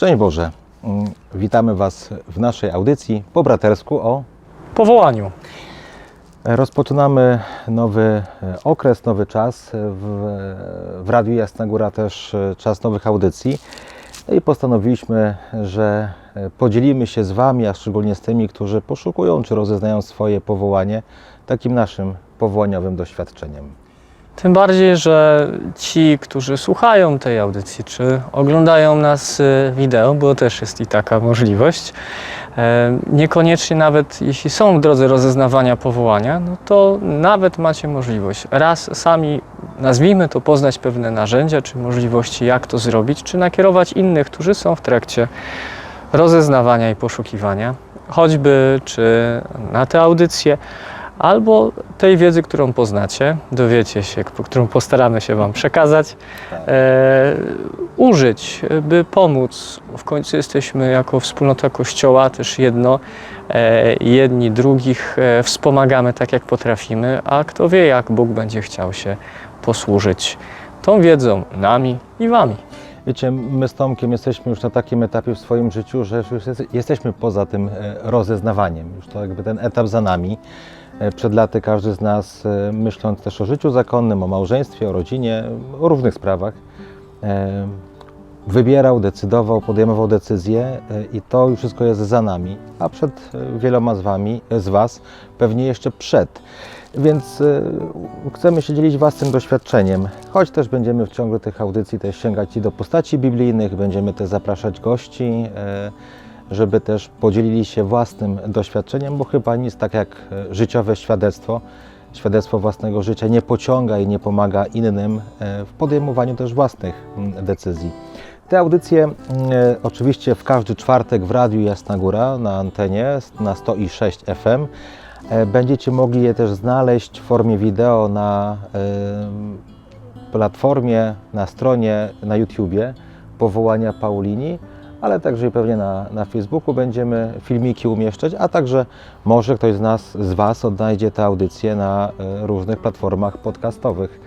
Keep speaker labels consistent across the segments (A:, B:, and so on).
A: Szczęść Boże. Mm, Witamy Was w naszej audycji po bratersku o
B: powołaniu.
A: Rozpoczynamy nowy e, okres, nowy czas. W, w Radiu Jasna Góra też e, czas nowych audycji. No i postanowiliśmy, że e, podzielimy się z Wami, a szczególnie z tymi, którzy poszukują czy rozeznają swoje powołanie, takim naszym powołaniowym doświadczeniem.
B: Tym bardziej, że ci, którzy słuchają tej audycji, czy oglądają nas y, wideo, bo też jest i taka możliwość, e, niekoniecznie nawet jeśli są w drodze rozeznawania powołania, no to nawet macie możliwość. Raz sami, nazwijmy to, poznać pewne narzędzia, czy możliwości, jak to zrobić, czy nakierować innych, którzy są w trakcie rozeznawania i poszukiwania, choćby czy na te audycje, albo tej wiedzy, którą poznacie, dowiecie się, którą postaramy się Wam przekazać, e, użyć, by pomóc. W końcu jesteśmy jako wspólnota Kościoła też jedno, e, jedni drugich e, wspomagamy tak, jak potrafimy, a kto wie, jak Bóg będzie chciał się posłużyć tą wiedzą nami i Wami.
A: Wiecie, my z Tomkiem jesteśmy już na takim etapie w swoim życiu, że już jest, jesteśmy poza tym e, rozeznawaniem. Już to jakby ten etap za nami. E, Przed laty każdy z nas, e, myśląc też o życiu zakonnym, o małżeństwie, o rodzinie, o różnych sprawach, e, wybierał, decydował, podejmował decyzje i to już wszystko jest za nami, a przed wieloma z Wami, z Was pewnie jeszcze przed. Więc chcemy się dzielić własnym doświadczeniem, choć też będziemy w ciągu tych audycji też sięgać i do postaci biblijnych, będziemy też zapraszać gości, żeby też podzielili się własnym doświadczeniem, bo chyba nic tak jak e, życiowe świadectwo, świadectwo własnego życia nie pociąga i nie pomaga innym e, w podejmowaniu też własnych decyzji. Te audycje e, oczywiście w każdy czwartek w Radiu Jasna Góra na antenie na 106 FM. Będziecie mogli je też znaleźć w formie wideo na platformie, na stronie, na YouTubie powołania Paulini, ale także i pewnie na, na Facebooku będziemy filmiki umieszczać, a także może ktoś z nas, z Was odnajdzie te audycje na e, różnych platformach podcastowych.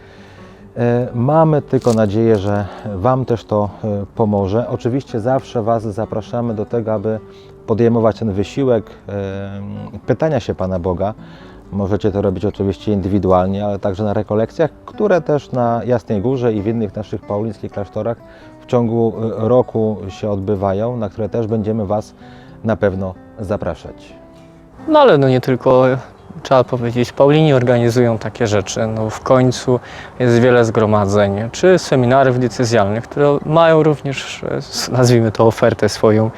A: E, Mamy tylko nadzieję, że Wam też to e, pomoże. Oczywiście zawsze Was zapraszamy do tego, aby podejmować ten wysiłek pytania się Pana Boga. Możecie to robić oczywiście indywidualnie, ale także na rekolekcjach, które też na Jasnej Górze i w innych naszych paulińskich klasztorach w ciągu e, roku się odbywają, na które też będziemy Was na pewno zapraszać.
B: No ale no nie tylko, trzeba powiedzieć, Paulini organizują takie rzeczy. No w końcu jest wiele zgromadzeń, czy seminariów decyzjalnych, które mają również, e, nazwijmy to, ofertę swoją.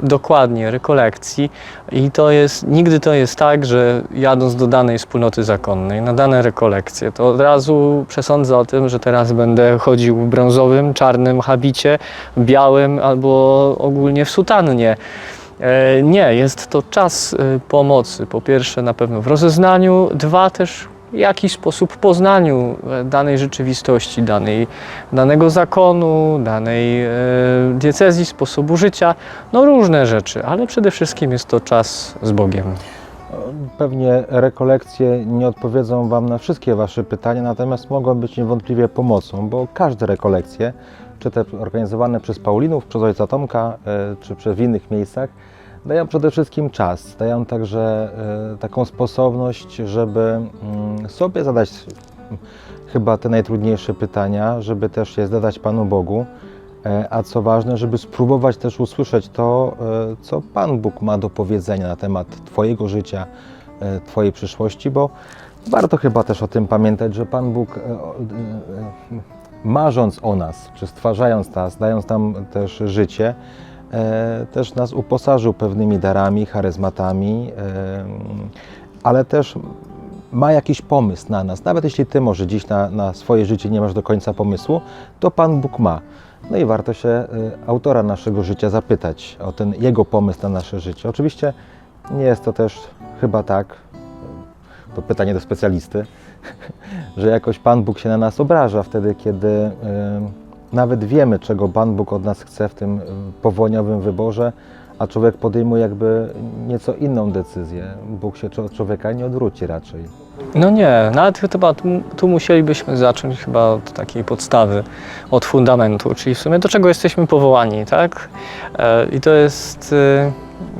B: E, Dokładnie, rekolekcji. I to jest, nigdy to jest tak, że jadąc do danej wspólnoty zakonnej, na dane rekolekcje, to od razu przesądzę o tym, że teraz będę chodził w brązowym, czarnym habicie, białym albo ogólnie w sutannie. E, Nie, jest to czas e, pomocy. Po pierwsze, na pewno w rozeznaniu, dwa też w jakiś sposób poznaniu e, danej rzeczywistości, danej, danego zakonu, danej diecezji, sposobu życia, no różne rzeczy, ale przede wszystkim jest to czas z Bogiem.
A: Pewnie rekolekcje nie odpowiedzą Wam na wszystkie Wasze pytania, natomiast mogą być niewątpliwie pomocą, bo każde rekolekcje, czy te organizowane przez Paulinów, przez Ojca Tomka, czy przez innych miejscach, dają przede wszystkim czas, dają także e, taką sposobność, żeby mm, sobie zadać mm, chyba te najtrudniejsze pytania, żeby też je zadać Panu Bogu, e, a co ważne, żeby spróbować też usłyszeć to, e, co Pan Bóg ma do powiedzenia na temat Twojego życia, Twojej przyszłości, bo warto chyba też o tym pamiętać, że Pan Bóg marząc o nas, czy stwarzając nas, dając nam też życie, też nas uposażył pewnymi darami, charyzmatami, e, ale też ma jakiś pomysł na nas. Nawet jeśli Ty może dziś na, na swoje życie nie masz do końca pomysłu, to Pan Bóg ma. No i warto się y, autora naszego życia zapytać o ten jego pomysł na nasze życie. Oczywiście nie jest to też chyba tak, to pytanie do specjalisty, że jakoś Pan Bóg się na nas obraża wtedy, kiedy nawet wiemy, czego Pan Bóg od nas chce w tym y, powołaniowym wyborze, a człowiek podejmuje jakby nieco inną decyzję. Bóg się od człowieka nie odwróci raczej.
B: No nie, nawet chyba tu, tu musielibyśmy zacząć chyba od takiej podstawy, od fundamentu, czyli w sumie do czego jesteśmy powołani, tak? E, I to jest e,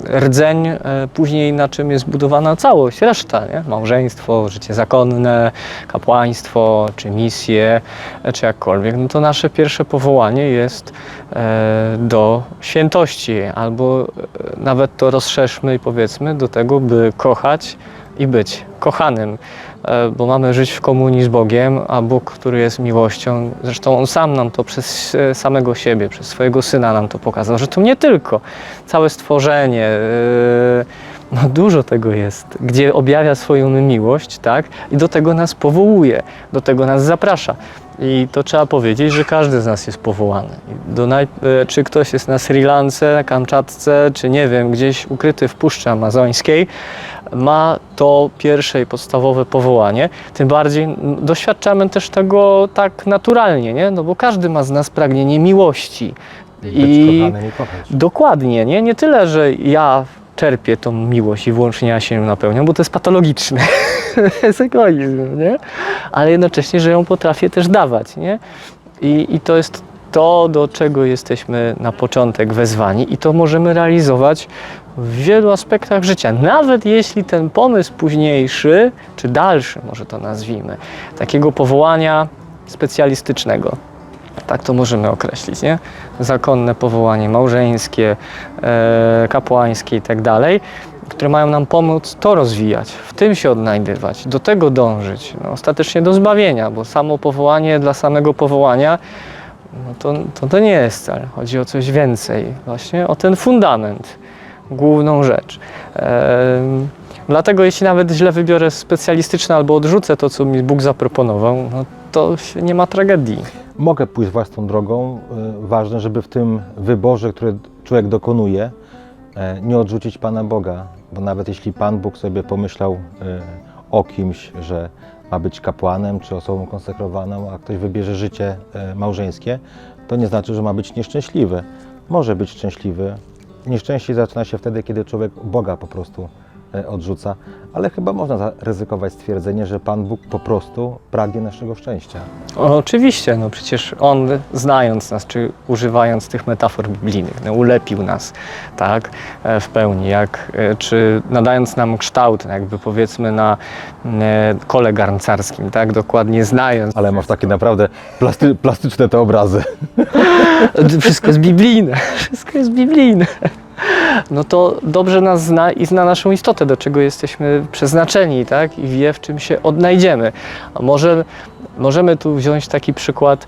B: rdzeń e, później na czym jest budowana całość, reszta, nie? Małżeństwo, życie zakonne, kapłaństwo, czy misje, e, czy jakkolwiek. No to nasze pierwsze powołanie jest e, do świętości, albo nawet to rozszerzmy i powiedzmy do tego, by kochać i być kochanym, bo mamy żyć w komunii z Bogiem, a Bóg, który jest miłością, zresztą On sam nam to przez e, samego siebie, przez swojego Syna nam to pokazał, że to nie tylko całe stworzenie, e, no dużo tego jest, gdzie objawia swoją miłość, tak? I do tego nas powołuje, do tego nas zaprasza. I to trzeba powiedzieć, że każdy z nas jest powołany. Do naj... e, Czy ktoś jest na Sri Lance, na Kamczatce, czy nie wiem, gdzieś ukryty w Puszczy Amazońskiej, ma to pierwsze i podstawowe powołanie. Tym bardziej doświadczamy też tego tak naturalnie, nie? No bo każdy ma z nas pragnienie miłości. I
A: kochać.
B: dokładnie, nie? Nie tyle, że ja czerpię tą miłość i wyłącznie ja się nią napełniam, bo to jest patologiczne. to jest egoizm, nie? Ale jednocześnie, że ją potrafię też dawać, nie? I, I to jest to, do czego jesteśmy na początek wezwani i to możemy realizować w wielu aspektach życia. Nawet jeśli ten pomysł późniejszy, czy dalszy, może to nazwijmy, takiego powołania specjalistycznego, tak to możemy określić, nie? Zakonne powołanie małżeńskie, e, kapłańskie i tak dalej, które mają nam pomóc to rozwijać, w tym się odnajdywać, do tego dążyć, no, ostatecznie do zbawienia, bo samo powołanie dla samego powołania no to, to, to nie jest cel. Chodzi o coś więcej, właśnie o ten fundament, główną rzecz. Dlatego jeśli nawet źle wybiorę specjalistyczne albo odrzucę to, co mi Bóg zaproponował, no to nie ma tragedii.
A: Mogę pójść własną drogą. Y, Ważne, żeby w tym wyborze, który człowiek dokonuje, e, nie odrzucić Pana Boga. Bo nawet jeśli Pan Bóg sobie pomyślał y, o kimś, że ma być kapłanem czy osobą konsekrowaną, a ktoś wybierze życie e, małżeńskie, to nie znaczy, że ma być nieszczęśliwy. Może być szczęśliwy. Nieszczęście zaczyna się wtedy, kiedy człowiek Boga po prostu odrzuca, ale chyba można zaryzykować stwierdzenie, że Pan Bóg po prostu pragnie naszego szczęścia.
B: O, Oczywiście, no przecież On znając nas, czy używając tych metafor biblijnych, no, ulepił nas, tak, e, w pełni, jak, e, czy nadając nam kształt, jakby powiedzmy na e, kole garncarskim, tak, dokładnie znając.
A: Ale masz takie naprawdę plasty, plastyczne te obrazy.
B: Wszystko jest biblijne, wszystko jest biblijne. No to dobrze nas zna i zna naszą istotę, do czego jesteśmy przeznaczeni, tak? I wie, w czym się odnajdziemy. A może możemy tu wziąć taki przykład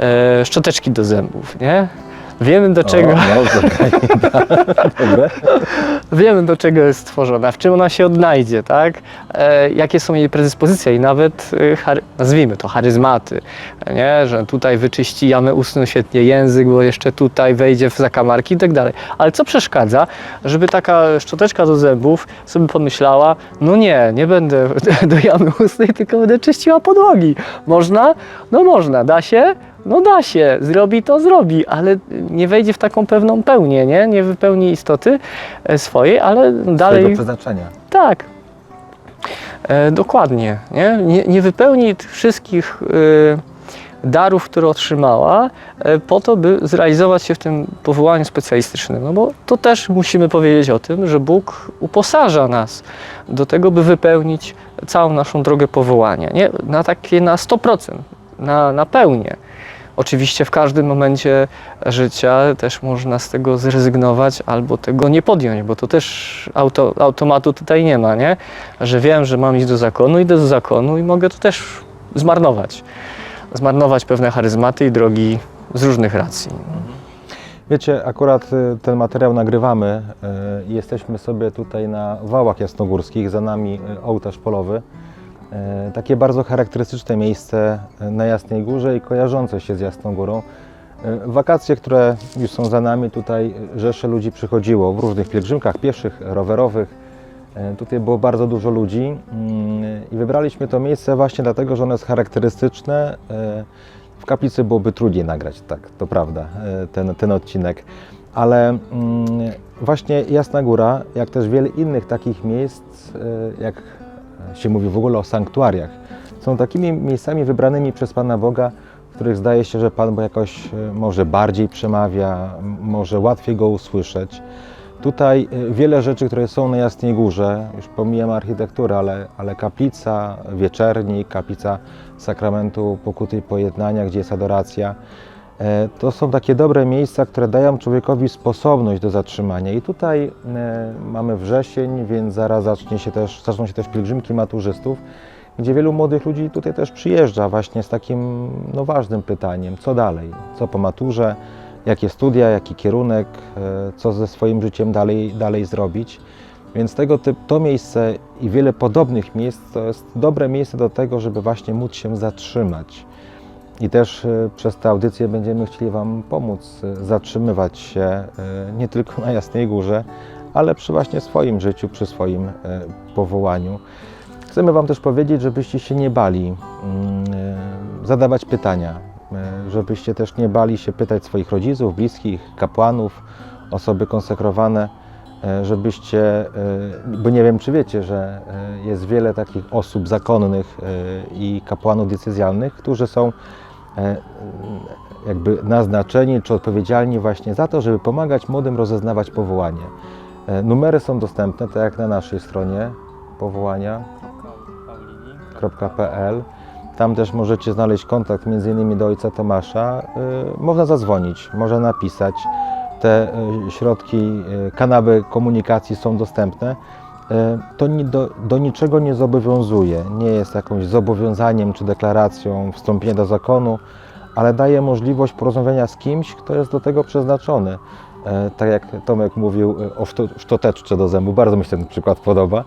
B: e, szczoteczki do zębów, nie? Wiemy do czego,
A: O, no, Dobre.
B: wiemy do czego jest stworzona, w czym ona się odnajdzie, tak? E, jakie są jej predyspozycje i nawet, e, chary, nazwijmy to, charyzmaty, nie? Że tutaj wyczyści jamę ustną świetnie język, bo jeszcze tutaj wejdzie w zakamarki i tak dalej. Ale co przeszkadza, żeby taka szczoteczka do zębów sobie pomyślała, no nie, nie będę do jamy ustnej, tylko będę czyściła podłogi. Można? No można. Da się? No da się, zrobi to, zrobi, ale nie wejdzie w taką pewną pełnię, nie? Nie wypełni istoty e, swojej, ale dalej.
A: Swojego przeznaczenia.
B: Tak. E, dokładnie. Nie? Nie, nie wypełni wszystkich e, darów, które otrzymała, e, po to, by zrealizować się w tym powołaniu specjalistycznym. No bo to też musimy powiedzieć o tym, że Bóg uposaża nas do tego, by wypełnić całą naszą drogę powołania. Nie? Na takie na 100%, na, na pełnię. Oczywiście w każdym momencie życia też można z tego zrezygnować albo tego nie podjąć, bo to też auto, automatu tutaj nie ma, nie? Że wiem, że mam iść do zakonu, idę do zakonu i mogę to też zmarnować. Zmarnować pewne charyzmaty i drogi z różnych racji.
A: Wiecie, akurat y, ten materiał nagrywamy y, jesteśmy sobie tutaj na wałach jasnogórskich, za nami y, ołtarz polowy. Y, Takie bardzo charakterystyczne miejsce y, na Jasnej Górze i kojarzące się z Jasną Górą. Y, Wakacje, które już są za nami, tutaj rzesze ludzi przychodziło w różnych pielgrzymkach pieszych, rowerowych. Tutaj było bardzo dużo ludzi mm, i wybraliśmy to miejsce właśnie dlatego, że ono jest charakterystyczne. W kaplicy byłoby trudniej nagrać, tak, to prawda, ten, ten odcinek. Ale mm, właśnie Jasna Góra, jak też wiele innych takich miejsc, jak e, się mówi w ogóle o sanktuariach. Są takimi miejscami wybranymi przez Pana Boga, w których zdaje się, że Pan Bóg jakoś e, może bardziej przemawia, może łatwiej Go usłyszeć. Tutaj e, wiele rzeczy, które są na Jasnej Górze, już pomijam architekturę, ale, ale kaplica, wieczernik, kaplica sakramentu pokuty i pojednania, gdzie jest adoracja, to są takie dobre miejsca, które dają człowiekowi sposobność do zatrzymania. I tutaj e, mamy wrzesień, więc zaraz zacznie się też, zaczną się też pielgrzymki maturzystów, gdzie wielu młodych ludzi tutaj też przyjeżdża właśnie z takim no, ważnym pytaniem, co dalej, co po maturze, jakie studia, jaki kierunek, e, co ze swoim życiem dalej, dalej zrobić. Więc tego typ, to miejsce i wiele podobnych miejsc to jest dobre miejsce do tego, żeby właśnie móc się zatrzymać. I też e, przez tę audycję będziemy chcieli Wam pomóc e, zatrzymywać się e, nie tylko na Jasnej Górze, ale przy właśnie swoim życiu, przy swoim powołaniu. Chcemy Wam też powiedzieć, żebyście się nie bali mm, zadawać pytania, żebyście też nie bali się pytać swoich rodziców, bliskich, kapłanów, osoby konsekrowane, żebyście, bo nie wiem czy wiecie, że jest wiele takich osób zakonnych i kapłanów decyzjalnych, którzy są jakby naznaczeni czy odpowiedzialni właśnie za to, żeby pomagać młodym rozeznawać powołanie. E, Numery są dostępne, tak jak na naszej stronie powołania www.pl. Tam też możecie znaleźć kontakt innymi do ojca Tomasza. Można zadzwonić, można napisać. Te środki, kanały komunikacji są dostępne. Y, To do, do niczego nie zobowiązuje, nie jest jakimś zobowiązaniem czy deklaracją wstąpienia do zakonu, ale daje możliwość porozmawiania z kimś, kto jest do tego przeznaczony. E, Tak jak Tomek mówił e, o szto- szczoteczce do zębu, bardzo mi się ten przykład podoba.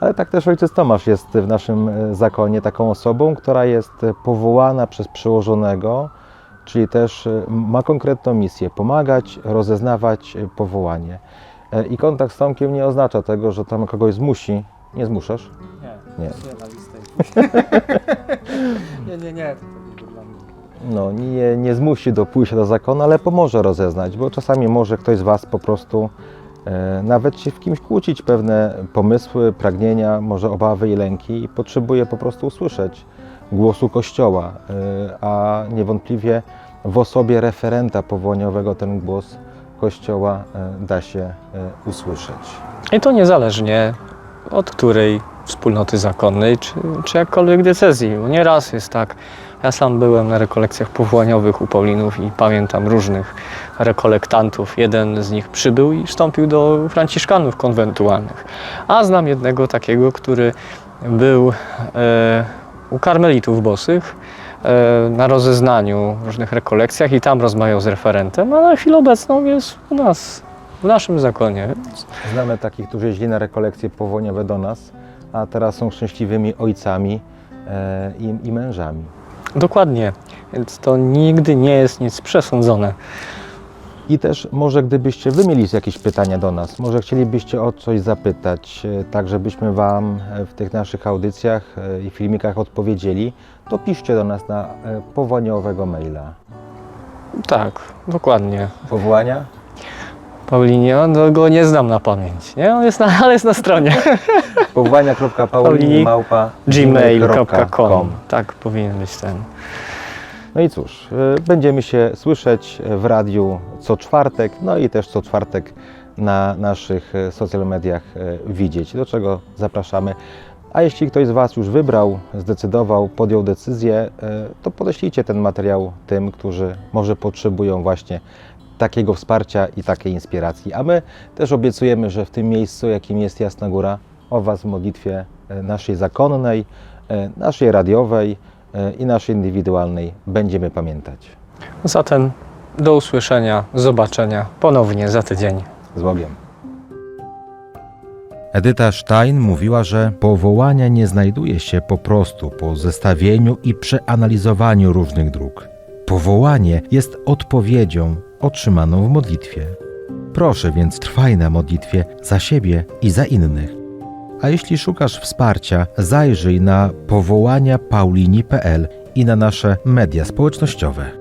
A: Ale tak też ojciec Tomasz jest w naszym e, zakonie taką osobą, która jest e, powołana przez przełożonego, czyli też e, ma konkretną misję pomagać, rozeznawać e, powołanie. E, I kontakt z Tomkiem nie oznacza tego, że Tomek kogoś zmusi. Nie zmuszasz?
B: Nie.
A: Nie.
B: Nie, nie.
A: No, nie, nie zmusi do pójścia do zakonu, ale pomoże rozeznać, bo czasami może ktoś z Was po prostu e, nawet się w kimś kłócić, pewne pomysły, pragnienia, może obawy i lęki i potrzebuje po prostu usłyszeć głosu Kościoła, e, a niewątpliwie w osobie referenta powołaniowego ten głos Kościoła e, da się e, usłyszeć.
B: I to niezależnie od której wspólnoty zakonnej, czy, czy jakkolwiek decyzji. Nieraz jest tak. Ja sam byłem na rekolekcjach powołaniowych u Paulinów i pamiętam różnych rekolektantów. Jeden z nich przybył i wstąpił do franciszkanów konwentualnych. A znam jednego takiego, który był e, u karmelitów bosych na rozeznaniu w różnych rekolekcjach i tam rozmawiał z referentem, a na chwilę obecną jest u nas, w naszym zakonie. Więc
A: Znamy takich, którzy jeździli na rekolekcje powołaniowe do nas, a teraz są szczęśliwymi ojcami e, i, i mężami.
B: Dokładnie, więc to nigdy nie jest nic przesądzone.
A: I też może gdybyście wy mieli jakieś pytania do nas, może chcielibyście o coś zapytać, e, tak żebyśmy Wam e, w tych naszych audycjach e, i filmikach odpowiedzieli, to piszcie do nas na powołaniowego maila.
B: Tak, dokładnie.
A: Powołania?
B: Paulinie, no go nie znam na pamięć, nie? On jest na, ale jest na stronie
A: Powołania.paulini.małpa
B: gmail.com. Tak, powinien być ten.
A: No i cóż, e, będziemy się słyszeć w radiu co czwartek, no i też co czwartek na naszych e, social mediach widzieć, do czego zapraszamy. A jeśli ktoś z Was już wybrał, zdecydował, podjął decyzję, to podeślijcie ten materiał tym, którzy może potrzebują właśnie takiego wsparcia i takiej inspiracji. A my też obiecujemy, że w tym miejscu, jakim jest Jasna Góra, o Was w modlitwie naszej zakonnej, naszej radiowej i naszej indywidualnej będziemy pamiętać.
B: Zatem do usłyszenia, zobaczenia ponownie za tydzień.
A: Z Bogiem.
C: Edyta Stein mówiła, że powołania nie znajduje się po prostu po zestawieniu i przeanalizowaniu różnych dróg. Powołanie jest odpowiedzią otrzymaną w modlitwie. Proszę więc trwaj na modlitwie za siebie i za innych. A jeśli szukasz wsparcia, zajrzyj na powołania paulini.pl i na nasze media społecznościowe.